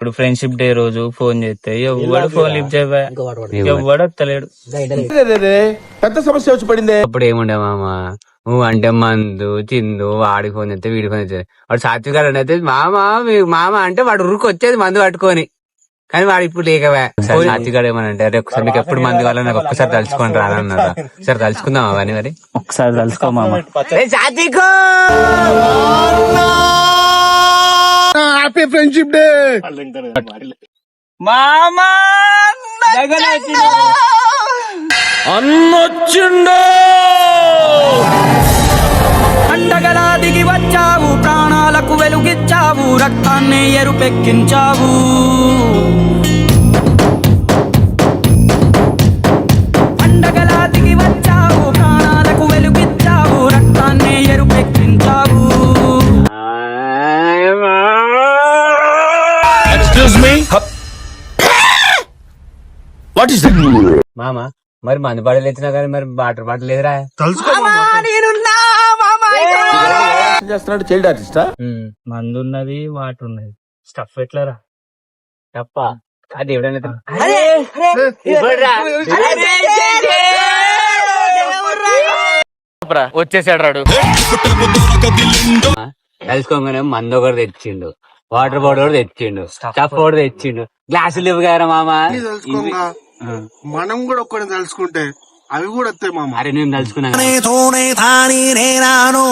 ఇప్పుడు friendship day రోజు phone చేస్తే ఎవడు ఫోన్ లిఫ్ట్ చేయవా? ఎవడు వస్తలేడు పెద్ద సమస్య వచ్చి పడింది. అప్పుడు ఏముండే మామ? నువ్వు అంటే మందు చిందు వాడి ఫోన్ చేస్తే వీడి ఫోన్ చేస్తే. వాడు సాత్వికాడు అయితే మామ మీ- మామ అంటే వాడు ఉరుకు వచ్చేది మందు పట్టుకొని. కానీ వాడు ఇప్పుడు లేకవే. ఒకసారి సాత్వికాడు ఏమనంటే అరే ఒకసారి మీకు ఎప్పుడు మందు కావాలో నాకు ఒక్కసారి తలుచుకొని రానన్నాడు సరే తలుచుకుందాం అవన్నీ మరి? ఒకసారి సాత్వికో! Happy friendship day. మామా పండగలా దిగి వచ్చావు ప్రాణాలకు వెలుగిచ్చావు రక్తాన్ని ఎరుపెక్కించావు. మీ వాట్ ఇస్ మామ మరి మందు బాటలు ఎత్తినా కానీ మరి వాటర్ బాటలు లేదురా చేస్తున్నాడు చైల్డ్ ఆర్టిస్టా. మందు ఉన్నది వాటర్ ఉన్నది స్టఫ్ ఎట్లరా తప్ప అది ఎవడైనా వచ్చేసాడు రాడు తెలుసుకోగానే మందు ఒకటి తెచ్చిండు వాటర్ బాటిల్ తెచ్చిండు స్టఫ్ ఒకటి తెచ్చిండు. గ్లాసులు ఇవ్వు కదా మామ? మనం కూడా ఒక్కడిని తెలుసుకుంటే అవి కూడా వస్తాయి మామ. అరే నేను తలుచుకున్నా. తోనే తానే నేనాను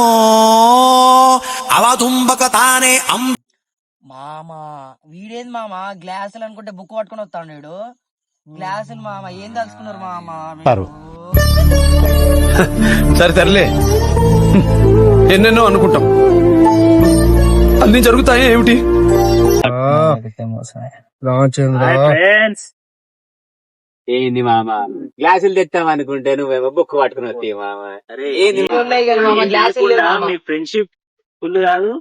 అవతుంబక తానే మామ వీడేంది మామ? గ్లాసులు అనుకుంటే బుక్ పట్టుకొని వస్తాడు వీడు. గ్లాసులు మామ ఏం తలుచుకున్నారు మామ? సరే సర్లే. ఎన్నెన్నో అనుకుంటాం. అన్ని జరుగుతాయి ఏమిటి? ఏంది మామ? గ్లాసులు తెస్తాం అనుకుంటే నువ్వేమో బుక్ పట్టుకుని వస్తాయి మామ. మామ. ఫ్రెండ్షిప్ ఫుల్ కాదు?